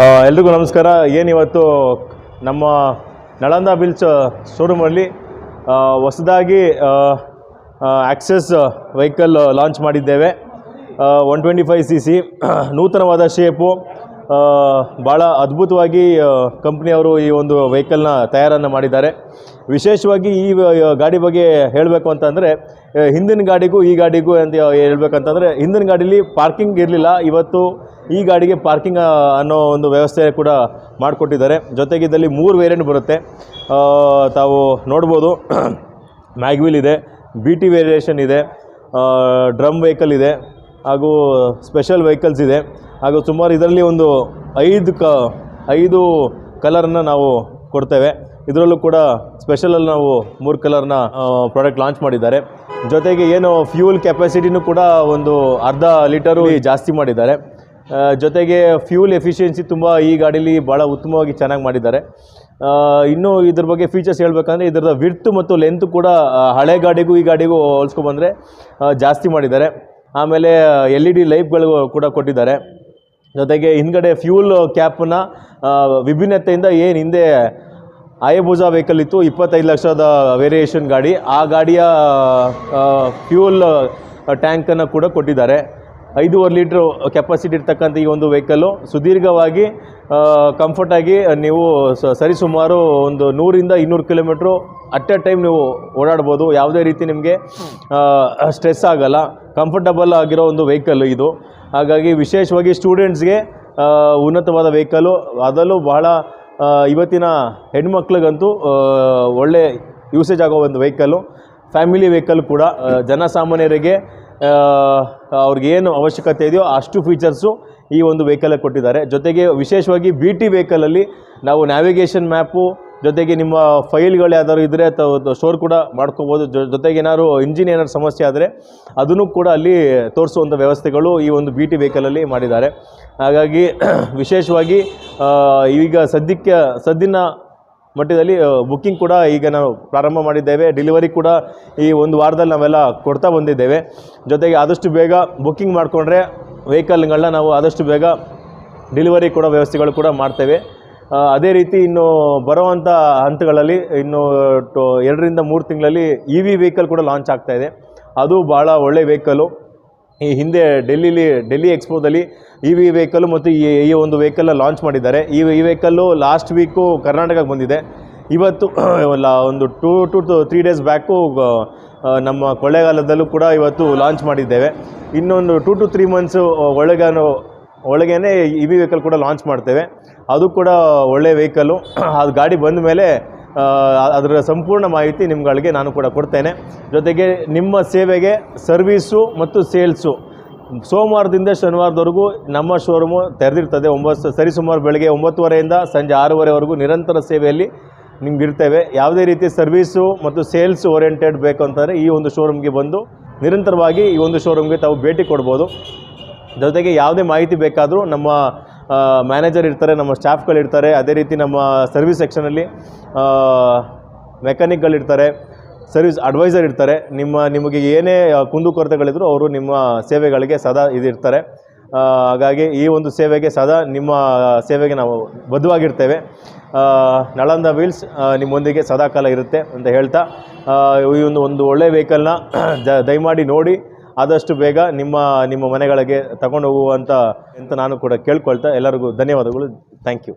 ಎಲ್ರಿಗೂ ನಮಸ್ಕಾರ. ಏನಿವತ್ತು ನಮ್ಮ ನಳಂದ ಬಿಲ್ಸ್ ಶೋರೂಮಲ್ಲಿ ಹೊಸದಾಗಿ ಆಕ್ಸೆಸ್ ವೆಹಿಕಲ್ ಲಾಂಚ್ ಮಾಡಿದ್ದೇವೆ. One twenty five C C ನೂತನವಾದ shape ಭಾಳ ಅದ್ಭುತವಾಗಿ ಕಂಪ್ನಿಯವರು ಈ ಒಂದು ವೆಹಿಕಲ್ನ ತಯಾರನ್ನು ಮಾಡಿದ್ದಾರೆ. ವಿಶೇಷವಾಗಿ ಈ ಗಾಡಿ ಬಗ್ಗೆ ಹೇಳಬೇಕು ಅಂತಂದರೆ ಹಿಂದಿನ ಗಾಡಿಗೂ ಈ ಗಾಡಿಗೂ ಅಂತ ಹೇಳ್ಬೇಕಂತಂದರೆ, ಹಿಂದಿನ ಗಾಡೀಲಿ ಪಾರ್ಕಿಂಗ್ ಇರಲಿಲ್ಲ, ಇವತ್ತು ಈ ಗಾಡಿಗೆ ಪಾರ್ಕಿಂಗ್ ಅನ್ನೋ ಒಂದು ವ್ಯವಸ್ಥೆ ಕೂಡ ಮಾಡಿಕೊಟ್ಟಿದ್ದಾರೆ. ಜೊತೆಗೆ ಇದರಲ್ಲಿ ಮೂರು ವೇರಿಯಂಟ್ ಬರುತ್ತೆ. ತಾವು ನೋಡ್ಬೋದು ಮ್ಯಾಗ್ವಿಲ್ ಇದೆ ಬಿ ಟಿ ವೇರಿಯೇಷನ್ ಇದೆ ಡ್ರಮ್ ವೆಹಿಕಲ್ ಇದೆ, ಹಾಗೂ ಸ್ಪೆಷಲ್ ವೆಹಿಕಲ್ಸ್ ಇದೆ. ಹಾಗೂ ಸುಮಾರು ಇದರಲ್ಲಿ ಒಂದು ಐದು ಕ, ಐದು ಕಲರನ್ನು ನಾವು ಕೊಡ್ತೇವೆ. ಇದರಲ್ಲೂ ಕೂಡ ಸ್ಪೆಷಲಲ್ಲಿ ನಾವು ಮೂರು ಕಲರ್ನ ಪ್ರಾಡಕ್ಟ್ ಲಾಂಚ್ ಮಾಡಿದ್ದಾರೆ. ಜೊತೆಗೆ ಏನು ಫ್ಯೂಲ್ ಕೆಪಾಸಿಟಿನೂ ಕೂಡ ಒಂದು ಅರ್ಧ ಲೀಟರು ಜಾಸ್ತಿ ಮಾಡಿದ್ದಾರೆ. ಜೊತೆಗೆ ಫ್ಯೂಲ್ ಎಫಿಷಿಯನ್ಸಿ ತುಂಬ ಈ ಗಾಡೀಲಿ ಭಾಳ ಉತ್ತಮವಾಗಿ ಚೆನ್ನಾಗಿ ಮಾಡಿದ್ದಾರೆ. ಇನ್ನೂ ಇದ್ರ ಬಗ್ಗೆ ಫೀಚರ್ಸ್ ಹೇಳಬೇಕಂದ್ರೆ ಇದರದ ವಿಡ್ತ್ ಮತ್ತು ಲೆಂತ್ ಕೂಡ ಹಳೆ ಗಾಡಿಗೂ ಈ ಗಾಡಿಗೂ ಹೋಲಿಸ್ಕೊಬಂದರೆ ಜಾಸ್ತಿ ಮಾಡಿದ್ದಾರೆ. ಆಮೇಲೆ ಎಲ್ ಇ ಡಿ ಲೈಫ್ಗಳು ಕೂಡ ಕೊಟ್ಟಿದ್ದಾರೆ. ಜೊತೆಗೆ ಹಿಂದ್ಗಡೆ ಫ್ಯೂಲ್ ಕ್ಯಾಪ್ನ ವಿಭಿನ್ನತೆಯಿಂದ ಏನು ಹಿಂದೆ ಆಯಭುಜ ವೆಹಿಕಲ್ ಇತ್ತು, ಇಪ್ಪತ್ತೈದು ಲಕ್ಷದ ವೇರಿಯೇಷನ್ ಗಾಡಿ. ಆ ಗಾಡಿಯ ಫ್ಯೂಲ್ ಟ್ಯಾಂಕನ್ನು ಕೂಡ ಕೊಟ್ಟಿದ್ದಾರೆ. ಐದೂವರೆ ಲೀಟ್ರ್ ಕೆಪಾಸಿಟಿ ಇರ್ತಕ್ಕಂಥ ಈ ಒಂದು ವೆಹಿಕಲ್ಲು ಸುದೀರ್ಘವಾಗಿ ಕಂಫರ್ಟಾಗಿ ನೀವು ಸರಿಸುಮಾರು ಒಂದು ನೂರಿಂದ ಇನ್ನೂರು ಕಿಲೋಮೀಟ್ರು ಅಟ್ ಎ ಟೈಮ್ ನೀವು ಓಡಾಡ್ಬೋದು. ಯಾವುದೇ ರೀತಿ ನಿಮಗೆ ಸ್ಟ್ರೆಸ್ ಆಗಲ್ಲ. ಕಂಫರ್ಟಬಲ್ ಆಗಿರೋ ಒಂದು ವೆಹಿಕಲ್ ಇದು. ಹಾಗಾಗಿ ವಿಶೇಷವಾಗಿ ಸ್ಟೂಡೆಂಟ್ಸ್ಗೆ ಉನ್ನತವಾದ ವೆಹಿಕಲ್ಲು ಅದರಲ್ಲೂ ಬಹಳ ಇವತ್ತಿನ ಹೆಣ್ಮಕ್ಳಿಗಂತೂ ಒಳ್ಳೆ ಯೂಸೇಜ್ ಆಗೋ ಒಂದು ವೆಹಿಕಲ್ಲು ಫ್ಯಾಮಿಲಿ ವೆಹಿಕಲ್ ಕೂಡ ಜನಸಾಮಾನ್ಯರಿಗೆ ಅವ್ರಿಗೇನು ಅವಶ್ಯಕತೆ ಇದೆಯೋ ಅಷ್ಟು ಫೀಚರ್ಸು ಈ ಒಂದು ವೆಹಿಕಲಲ್ಲಿ ಕೊಟ್ಟಿದ್ದಾರೆ. ಜೊತೆಗೆ ವಿಶೇಷವಾಗಿ ಬಿ ಟಿ ವೆಹಿಕಲಲ್ಲಿ ನಾವು ನ್ಯಾವಿಗೇಷನ್ ಮ್ಯಾಪು ಜೊತೆಗೆ ನಿಮ್ಮ ಫೈಲ್ಗಳು ಯಾವ್ದಾದ್ರು ಇದ್ದರೆ ಅಥವಾ ಸ್ಟೋರ್ ಕೂಡ ಮಾಡ್ಕೋಬೋದು. ಜೊತೆಗೆ ಏನಾದ್ರು ಇಂಜಿನ್ ಏನಾದ್ರು ಸಮಸ್ಯೆ ಆದರೆ ಅದನ್ನು ಕೂಡ ಅಲ್ಲಿ ತೋರಿಸುವಂಥ ವ್ಯವಸ್ಥೆಗಳು ಈ ಒಂದು ಬಿ ಟಿ ವೆಹಿಕಲಲ್ಲಿ ಮಾಡಿದ್ದಾರೆ. ಹಾಗಾಗಿ ವಿಶೇಷವಾಗಿ ಈಗ ಸದ್ಯಕ್ಕೆ, ಸದ್ದಿನ ಮಟ್ಟದಲ್ಲಿ ಬುಕ್ಕಿಂಗ್ ಕೂಡ ಈಗ ನಾವು ಪ್ರಾರಂಭ ಮಾಡಿದ್ದೇವೆ. ಡೆಲಿವರಿ ಕೂಡ ಈ ಒಂದು ವಾರದಲ್ಲಿ ನಾವೆಲ್ಲ ಕೊಡ್ತಾ ಬಂದಿದ್ದೇವೆ. ಜೊತೆಗೆ ಆದಷ್ಟು ಬೇಗ ಬುಕ್ಕಿಂಗ್ ಮಾಡಿಕೊಂಡ್ರೆ ವೆಹಿಕಲ್ಗಳನ್ನ ನಾವು ಆದಷ್ಟು ಬೇಗ ಡೆಲಿವರಿ ಕೂಡ ವ್ಯವಸ್ಥೆಗಳು ಕೂಡ ಮಾಡ್ತೇವೆ. ಅದೇ ರೀತಿ ಇನ್ನು ಬರುವಂಥ ಹಂತಗಳಲ್ಲಿ ಇನ್ನು ಟು, ಎರಡರಿಂದ ಮೂರು ತಿಂಗಳಲ್ಲಿ ಇ ವಿ ವೆಹಿಕಲ್ ಕೂಡ ಲಾಂಚ್ ಆಗ್ತಾಯಿದೆ ಅದು ಭಾಳ ಒಳ್ಳೆ ವೆಹಿಕಲ್ಲು ಈ ಹಿಂದೆ ಡೆಲ್ಲಿಲಿ, ಡೆಲ್ಲಿ ಎಕ್ಸ್ಪೋದಲ್ಲಿ ಇ ವಿ ವೆಹಿಕಲ್ ಮತ್ತು ಈ ಈ ಒಂದು ವೆಹಿಕಲ್ನ ಲಾಂಚ್ ಮಾಡಿದ್ದಾರೆ. ಈ ಈ ವೆಹಿಕಲ್ಲು ಲಾಸ್ಟ್ ವೀಕು ಕರ್ನಾಟಕಕ್ಕೆ ಬಂದಿದೆ. ಇವತ್ತು ಒಂದು two, two three days back ನಮ್ಮ ಕೊಳ್ಳೇಗಾಲದಲ್ಲೂ ಕೂಡ ಇವತ್ತು ಲಾಂಚ್ ಮಾಡಿದ್ದೇವೆ. ಇನ್ನೊಂದು ಟೂ ಟು ತ್ರೀ ಮಂತ್ಸು ಒಳಗಾನು, ಒಳಗೇನೆ ಇ ವಿ ವೆಹಿಕಲ್ ಕೂಡ ಲಾಂಚ್ ಮಾಡ್ತೇವೆ. ಅದು ಕೂಡ ಒಳ್ಳೆಯ ವೆಹಿಕಲ್ಲು. ಅದು ಗಾಡಿ ಬಂದ ಮೇಲೆ ಅದರ ಸಂಪೂರ್ಣ ಮಾಹಿತಿ ನಿಮ್ಗಳಿಗೆ ನಾನು ಕೂಡ ಕೊಡ್ತೇನೆ. ಜೊತೆಗೆ ನಿಮ್ಮ ಸೇವೆಗೆ ಸರ್ವೀಸು ಮತ್ತು ಸೇಲ್ಸು. ಸೋಮವಾರದಿಂದ ಶನಿವಾರದವರೆಗೂ ನಮ್ಮ ಶೋರೂಮು ತೆರೆದಿರ್ತದೆ. ಒಂಬತ್ತು ಸರಿಸುಮಾರು ಬೆಳಗ್ಗೆ ಒಂಬತ್ತುವರೆಯಿಂದ ಸಂಜೆ ಆರೂವರೆವರೆಗೂ ನಿರಂತರ ಸೇವೆಯಲ್ಲಿ ನಿಮ್ಗೆ ಇರ್ತೇವೆ ಯಾವುದೇ ರೀತಿ ಸರ್ವೀಸು ಮತ್ತು ಸೇಲ್ಸ್ ಓರಿಯೆಂಟೆಡ್ ಬೇಕು ಅಂತಂದರೆ ಈ ಒಂದು ಶೋರೂಮ್ಗೆ ಬಂದು ನಿರಂತರವಾಗಿ ಈ ಒಂದು ಶೋರೂಮ್ಗೆ ತಾವು ಭೇಟಿ ಕೊಡ್ಬೋದು. ಜೊತೆಗೆ ಯಾವುದೇ ಮಾಹಿತಿ ಬೇಕಾದರೂ ನಮ್ಮ ಮ್ಯಾನೇಜರ್ ಇರ್ತಾರೆ, ನಮ್ಮ ಸ್ಟಾಫ್ಗಳಿರ್ತಾರೆ ಅದೇ ರೀತಿ ನಮ್ಮ ಸರ್ವಿಸ್ ಸೆಕ್ಷನಲ್ಲಿ ಮೆಕ್ಯಾನಿಕ್ಗಳಿರ್ತಾರೆ ಸರ್ವಿಸ್ ಅಡ್ವೈಸರ್ ಇರ್ತಾರೆ ನಿಮ್ಮ, ನಿಮಗೆ ಏನೇ ಕುಂದುಕೊರತೆಗಳಿದ್ರು ಅವರು ನಿಮ್ಮ ಸೇವೆಗಳಿಗೆ ಸದಾ ಇದಿರ್ತಾರೆ ಹಾಗಾಗಿ ಈ ಒಂದು ಸೇವೆಗೆ ಸದಾ ನಿಮ್ಮ ಸೇವೆಗೆ ನಾವು ಬದ್ಧವಾಗಿರ್ತೇವೆ. ನಳಂದ ವೀಲ್ಸ್ ನಿಮ್ಮೊಂದಿಗೆ ಸದಾ ಸದಾಕಾಲ ಇರುತ್ತೆ ಅಂತ ಹೇಳ್ತಾ ಈ ಒಂದು ಒಂದು ಒಳ್ಳೆಯ ವೆಹಿಕಲ್ನ ದಯಮಾಡಿ ನೋಡಿ ಆದಷ್ಟು ಬೇಗ ನಿಮ್ಮ ನಿಮ್ಮ ಮನೆಗಳಿಗೆ ತಗೊಂಡು ಹೋಗುವಂಥ ಅಂತ ನಾನು ಕೂಡ ಕೇಳ್ಕೊಳ್ತಾ ಎಲ್ಲರಿಗೂ ಧನ್ಯವಾದಗಳು. Thank you